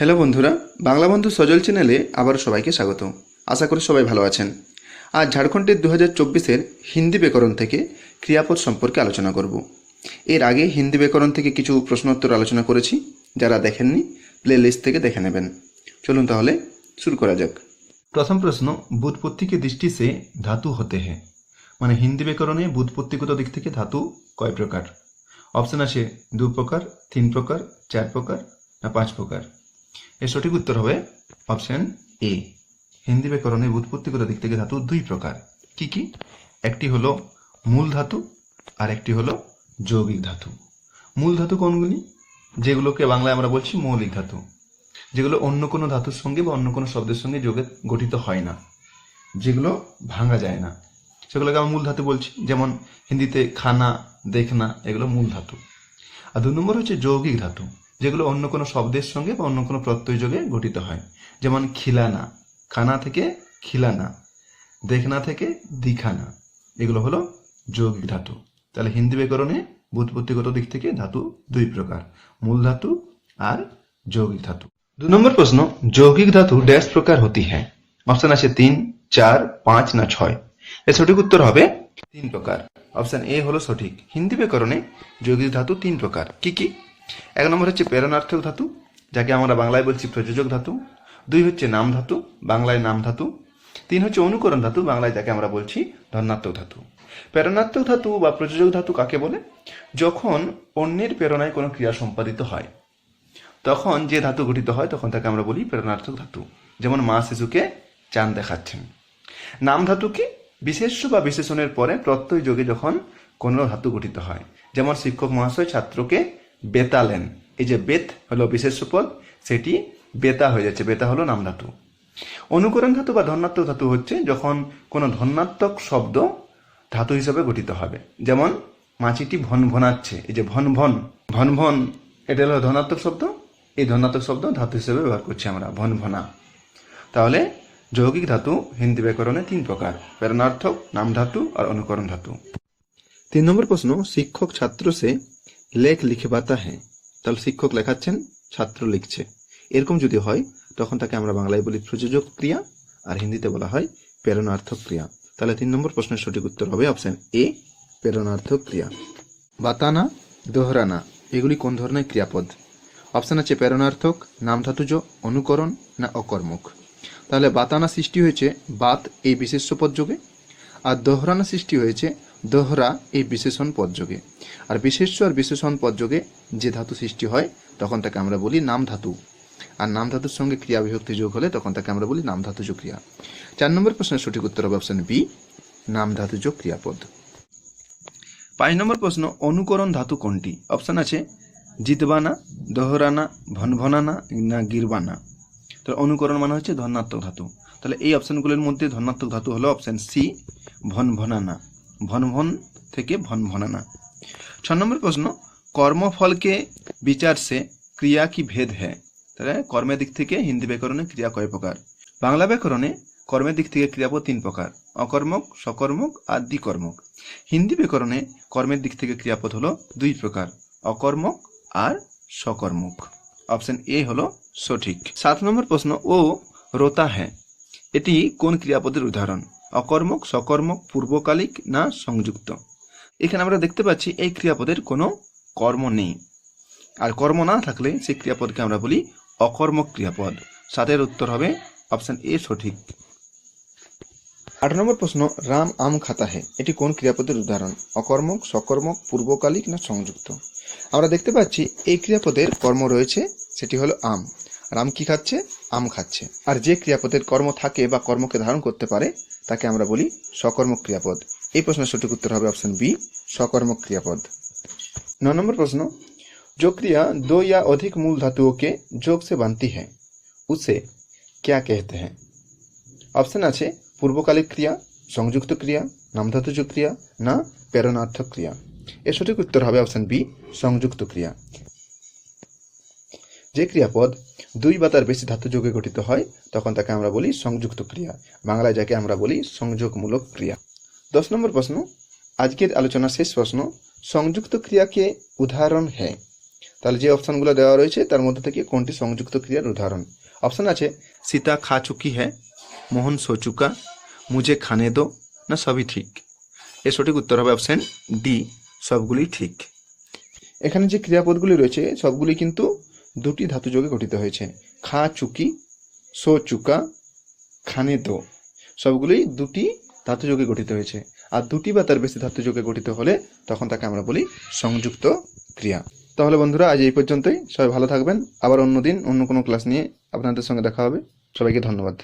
Hello বন্ধুরা, বাংলা বন্ধু সজল চ্যানেলে আবার সবাইকে স্বাগত। আশা করি সবাই ভালো আছেন। আজ ঝাড়খণ্ডের দু হাজার চব্বিশের হিন্দি ব্যাকরণ থেকে ক্রিয়াপদ সম্পর্কে আলোচনা করব। এর আগে হিন্দি ব্যাকরণ থেকে কিছু প্রশ্নোত্তর আলোচনা করেছি, যারা দেখেননি প্লে লিস্ট থেকে দেখে নেবেন। চলুন তাহলে শুরু করা যাক। প্রথম প্রশ্ন, বুৎপত্তিকে দৃষ্টি সে ধাতু হতে হ্যাঁ মানে হিন্দি ব্যাকরণে বুৎপত্তিগত দিক থেকে ধাতু কয় প্রকার? অপশন আছে দু প্রকার, তিন প্রকার, চার প্রকার, না পাঁচ প্রকার? এর সঠিক উত্তর হবে অপশন এ। হিন্দি ব্যাকরণে উৎপত্তিগত দিক থেকে ধাতু দুই প্রকার। কি কি? একটি হলো মূল ধাতু আর একটি হলো যৌগিক ধাতু। মূল ধাতু কোনগুলি? যেগুলোকে বাংলায় আমরা বলছি মৌলিক ধাতু। যেগুলো অন্য কোনো ধাতুর সঙ্গে বা অন্য কোনো শব্দের সঙ্গে যোগে গঠিত হয় না। যেগুলো ভাঙা যায় না। সেগুলোকে আমরা মূল ধাতু বলছি। যেমন হিন্দিতে খানা, দেখনা, এগুলো মূল ধাতু। আর দু নম্বর হচ্ছে যৌগিক ধাতু। যেগুলো অন্য কোনো শব্দের সঙ্গে বা অন্য কোনো প্রত্যয় যোগে গঠিত হয়। যেমন খিলানা, খানা থেকে খিলানা, দেখনা থেকে দিখানা, এগুলো হলো যৌগিক ধাতু। তাহলে হিন্দি ব্যাকরণে বুৎপত্তিগত দিক থেকে ধাতু দুই প্রকার, মূল ধাতু আর যৌগিক ধাতু। দু নম্বর প্রশ্ন, যৌগিক ধাতু ড্যাশ প্রকার হতি হ্যাঁ। অপশন আছে তিন, চার, পাঁচ না ছয়। এর সঠিক উত্তর হবে তিন প্রকার। অপশন এ হলো সঠিক। হিন্দি ব্যাকরণে যৌগিক ধাতু তিন প্রকার। কি কি? এক নম্বর হচ্ছে প্রেরণার্থক ধাতু, যাকে আমরা বাংলায় বলছি প্রযোজক ধাতু। দুই হচ্ছে নাম ধাতু, বাংলায় নাম ধাতু। তিন হচ্ছে অনুকরণ ধাতু, বাংলায় যাকে আমরা বলছি ধর্নাত্মক ধাতু। প্রেরণাত্মক ধাতু বা প্রযোজক ধাতু কাকে বলে? যখন অন্যের প্রেরণায় কোনো ক্রিয়া সম্পাদিত হয়, তখন যে ধাতু গঠিত হয়, তখন তাকে আমরা বলি প্রেরণার্থক ধাতু। যেমন মা শিশুকে চাঁদ দেখাচ্ছেন। নাম ধাতুকে বিশেষ্য বা বিশেষণের পরে প্রত্যয় যোগে যখন কোনো ধাতু গঠিত হয়, যেমন শিক্ষক মহাশয় ছাত্রকে বেতালেন। এই যে বেত হলো বিশেষ পদ সেটি বেতা হয়ে যাচ্ছে। বেতা হলো নাম ধাতু। অনুকরণ ধাতু বা ধনাত্মক ধাতু হচ্ছে যখন কোনো ধনাত্মক শব্দ ধাতু হিসাবে গঠিত হবে। যেমন মাছিটি ভন ভনাচ্ছে, এই যে ভন ভন ভন ভন, এটা হলো ধনাত্মক শব্দ। এই ধনাত্মক শব্দ ধাতু হিসেবে ব্যবহার করছি আমরা, ভন ভনা। তাহলে যৌগিক ধাতু হিন্দি ব্যাকরণে তিন প্রকার, প্রেরণার্থক, নাম ধাতু আর অনুকরণ ধাতু। তিন নম্বর প্রশ্ন, শিক্ষক ছাত্র সে লেখ লিখে পাতা হ্যাঁ তাহলে শিক্ষক লেখাচ্ছেন, ছাত্র লিখছে। এরকম যদি হয়, তখন তাকে আমরা বাংলায় বলি প্রযোজক ক্রিয়া, আর হিন্দিতে বলা হয় প্রেরণার্থক ক্রিয়া। তাহলে তিন নম্বর প্রশ্নের সঠিক উত্তর হবে অপশন এ, প্রেরণার্থক ক্রিয়া। বাতানা, দোহরানা, এগুলি কোন ধরনের ক্রিয়াপদ? অপশন আছে প্রেরণার্থক নাম ধাতুজ অনুকরণ না অকর্মক। তাহলে বাতানা সৃষ্টি হয়েছে বাত এই বিশেষ্য পদ যোগে, আর দোহরানা সৃষ্টি হয়েছে দোহরা এই বিশেষণ পদ যোগে আর বিশেষ্য আর বিশেষণ পদ যোগে যে ধাতু সৃষ্টি হয়, তখন তাকে আমরা বলি নাম ধাতু। আর নাম ধাতুর সঙ্গে ক্রিয়া বিভক্তি যোগ হলে তখন তাকে আমরা বলি নাম ধাতুজ ক্রিয়া। চার নম্বর প্রশ্নের সঠিক উত্তর হবে অপশন বি নাম ধাতুজ ক্রিয়াপদ। পাঁচ নম্বর প্রশ্ন, অনুকরণ ধাতু কোনটি? অপশন আছে, জিতবানা, দোহরানা, ভনভনানা না গিরবানা। তো অনুকরণ মানে হচ্ছে ধনাত্মক ধাতু। তাহলে এই অপশনগুলোর মধ্যে ধনাত্মক ধাতু হলো অপশন সি ভন ভনানা ভন ভন থেকে ভন ভনানা ছ নম্বর প্রশ্ন, কর্মফলকে বিচার সে ক্রিয়া কি ভেদ হ্যাঁ তাহলে কর্মের দিক থেকে হিন্দি ব্যাকরণে ক্রিয়া কয় প্রকার? বাংলা ব্যাকরণে কর্মের দিক থেকে ক্রিয়াপদ তিন প্রকার, অকর্মক, সকর্মক আর দ্বিকর্মক। হিন্দি ব্যাকরণে কর্মের দিক থেকে ক্রিয়াপদ হলো দুই প্রকার, অকর্মক আর সকর্মক। অপশন এ হলো সঠিক। সাত নম্বর প্রশ্ন, ও রোতা হ্যাঁ এটি কোন ক্রিয়াপদের উদাহরণ? অকর্মক, সকর্মক, পূর্বকালিক না সংযুক্ত? এখানে আমরা দেখতে পাচ্ছি এই ক্রিয়াপদের কোনো কর্ম নেই। আর কর্ম না থাকলে সেই ক্রিয়াপদকে আমরা বলি অকর্মক ক্রিয়াপদ। সাতের উত্তর হবে অপশন এ সঠিক। আট নম্বর প্রশ্ন, রাম আম খাতা হে। এটি কোন ক্রিয়াপদের উদাহরণ? অকর্মক, সকর্মক, পূর্বকালিক না সংযুক্ত? আমরা দেখতে পাচ্ছি এই ক্রিয়াপদের কর্ম রয়েছে, সেটি হলো আম। রাম কি খাচ্ছে? আম খাচ্ছে আর যে ক্রিয়াপদের কর্ম থাকে বা কর্মকে ধারণ করতে পারে তাকে আমরা বলি সকর্মক ক্রিয়াপদ এই প্রশ্নের সঠিক উত্তর হবে অপশন বি সকর্মক क्रियापद नौ नंबर प्रश्न जो क्रिया दो या अधिक मूल धातुओं के जोग से बनती है उसे क्या कहते हैं অপশন আছে পূর্বকালিক ক্রিয়া সংযুক্ত ক্রিয়া নামধাতুজ ক্রিয়া না প্রেরণার্থক ক্রিয়া এর সঠিক উত্তর হবে অপশন বি সংযুক্ত ক্রিয়া যে ক্রিয়াপদ দুই বা তার বেশি ধাতু যোগে গঠিত হয়, তখন তাকে আমরা বলি সংযুক্ত ক্রিয়া। বাংলায় যাকে আমরা বলি সংযোগমূলক ক্রিয়া। দশ নম্বর প্রশ্ন, আজকের আলোচনার শেষ প্রশ্ন, সংযুক্ত ক্রিয়াকে উদাহরণ হ্যাঁ তাহলে যে অপশানগুলো দেওয়া রয়েছে, তার মধ্যে থেকে কোনটি সংযুক্ত ক্রিয়ার উদাহরণ? অপশান আছে, সীতা খা চুকি হ্যাঁ মোহন সো চুকা মুজে খানে দো, না সবই ঠিক? এর সঠিক উত্তর হবে অপশান ডি সবগুলি ঠিক। এখানে যে ক্রিয়াপদগুলি রয়েছে, সবগুলি কিন্তু দুটি ধাতু যোগে গঠিত হয়েছে। খা চুকি, সো চুকা, খানে দো। সবগুলোই দুটি ধাতু যোগে গঠিত হয়েছে। আর দুটি বা তার বেশি ধাতু যোগে গঠিত হলে তখন তাকে আমরা বলি সংযুক্ত ক্রিয়া। তাহলে বন্ধুরা, আজ এই পর্যন্তই। সবাই ভালো থাকবেন। আবার অন্য দিন অন্য কোনো ক্লাস নিয়ে আপনাদের সঙ্গে দেখা হবে। সবাইকে ধন্যবাদ।